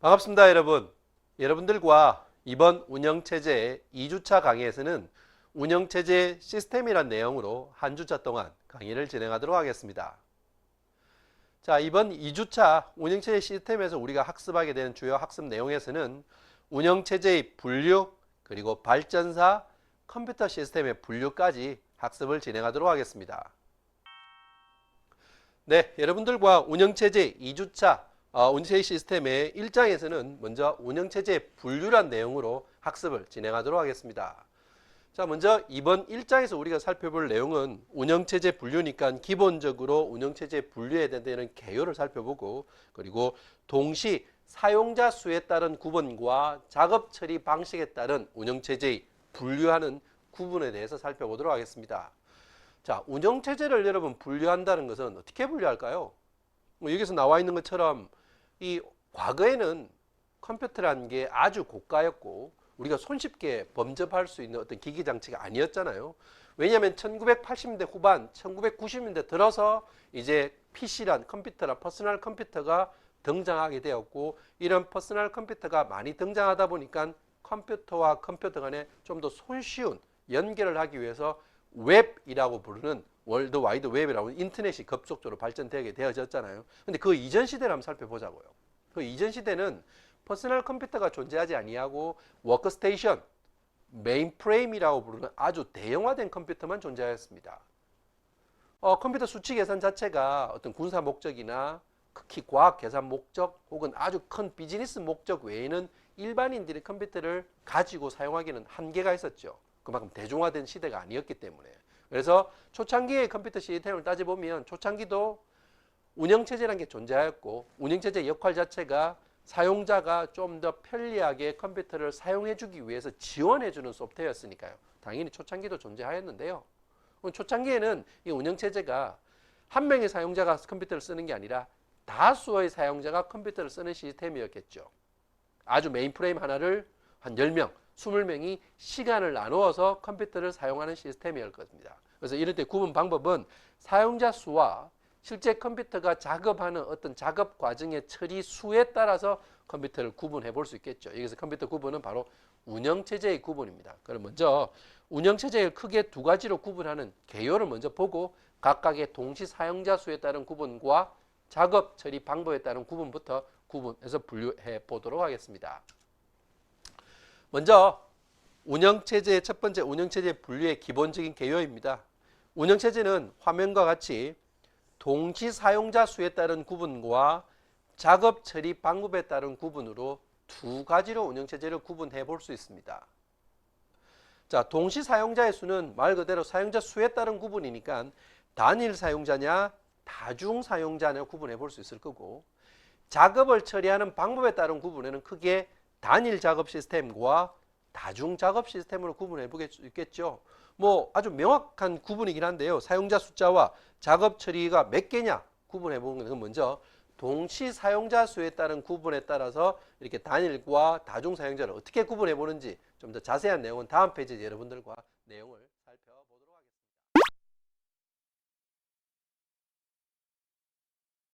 반갑습니다, 여러분. 여러분들과 이번 운영체제 2주차 강의에서는 운영체제 시스템이란 내용으로 한 주차 동안 강의를 진행하도록 하겠습니다. 자, 이번 2주차 운영체제 시스템에서 우리가 학습하게 되는 주요 학습 내용에서는 운영체제의 분류, 그리고 발전사, 컴퓨터 시스템의 분류까지 학습을 진행하도록 하겠습니다. 네, 여러분들과 운영체제 2주차 어, 운영체제 시스템의 1장에서는 먼저 운영체제 분류란 내용으로 학습을 진행하도록 하겠습니다. 자, 먼저 이번 1장에서 우리가 살펴볼 내용은 운영체제 분류니까 기본적으로 운영체제 분류에 대한 개요를 살펴보고 그리고 동시 사용자 수에 따른 구분과 작업 처리 방식에 따른 운영체제의 분류하는 구분에 대해서 살펴보도록 하겠습니다. 자, 운영체제를 여러분 분류한다는 것은 어떻게 분류할까요? 뭐 여기서 나와 있는 것처럼 이 과거에는 컴퓨터라는 게 아주 고가였고 우리가 손쉽게 범접할 수 있는 어떤 기기 장치가 아니었잖아요. 왜냐하면 1980년대 후반, 1990년대 들어서 이제 PC란 컴퓨터란 퍼스널 컴퓨터가 등장하게 되었고 이런 퍼스널 컴퓨터가 많이 등장하다 보니까 컴퓨터와 컴퓨터 간에 좀 더 손쉬운 연결을 하기 위해서 웹이라고 부르는 월드 와이드 웹이라고 인터넷이 급속도로 발전되게 되어졌잖아요. 근데 그 이전 시대를 한번 살펴보자고요. 그 이전 시대는 퍼스널 컴퓨터가 존재하지 아니하고 워크스테이션, 메인프레임이라고 부르는 아주 대형화된 컴퓨터만 존재하였습니다. 어, 컴퓨터 수치 계산 자체가 어떤 군사 목적이나 극히 과학 계산 목적 혹은 아주 큰 비즈니스 목적 외에는 일반인들이 컴퓨터를 가지고 사용하기는 한계가 있었죠. 그만큼 대중화된 시대가 아니었기 때문에. 그래서 초창기의 컴퓨터 시스템을 따져보면 초창기도 운영체제라는 게 존재하였고 운영체제 역할 자체가 사용자가 좀 더 편리하게 컴퓨터를 사용해 주기 위해서 지원해 주는 소프트웨어였으니까요. 당연히 초창기도 존재하였는데요. 초창기에는 이 운영체제가 한 명의 사용자가 컴퓨터를 쓰는 게 아니라 다수의 사용자가 컴퓨터를 쓰는 시스템이었겠죠. 아주 메인프레임 하나를 한 10명, 20명이 시간을 나누어서 컴퓨터를 사용하는 시스템이었 겁니다. 그래서 이럴 때 구분 방법은 사용자 수와 실제 컴퓨터가 작업하는 어떤 작업 과정의 처리 수에 따라서 컴퓨터를 구분해 볼 수 있겠죠. 여기서 컴퓨터 구분은 바로 운영체제의 구분입니다. 그럼 먼저 운영체제를 크게 두 가지로 구분하는 개요를 먼저 보고 각각의 동시 사용자 수에 따른 구분과 작업 처리 방법에 따른 구분부터 구분해서 분류해 보도록 하겠습니다. 먼저 운영체제의 첫 번째 운영체제 분류의 기본적인 개요입니다. 운영체제는 화면과 같이 동시 사용자 수에 따른 구분과 작업 처리 방법에 따른 구분으로 두 가지로 운영체제를 구분해 볼 수 있습니다. 자, 동시 사용자의 수는 말 그대로 사용자 수에 따른 구분이니까 단일 사용자냐 다중 사용자냐 구분해 볼 수 있을 거고 작업을 처리하는 방법에 따른 구분에는 크게 단일 작업 시스템과 다중 작업 시스템으로 구분해 보겠 수 있겠죠. 뭐 아주 명확한 구분이긴 한데요. 사용자 숫자와 작업 처리가 몇 개냐 구분해 보는 것은 먼저 동시 사용자 수에 따른 구분에 따라서 이렇게 단일과 다중 사용자를 어떻게 구분해 보는지 좀 더 자세한 내용은 다음 페이지에 여러분들과 내용을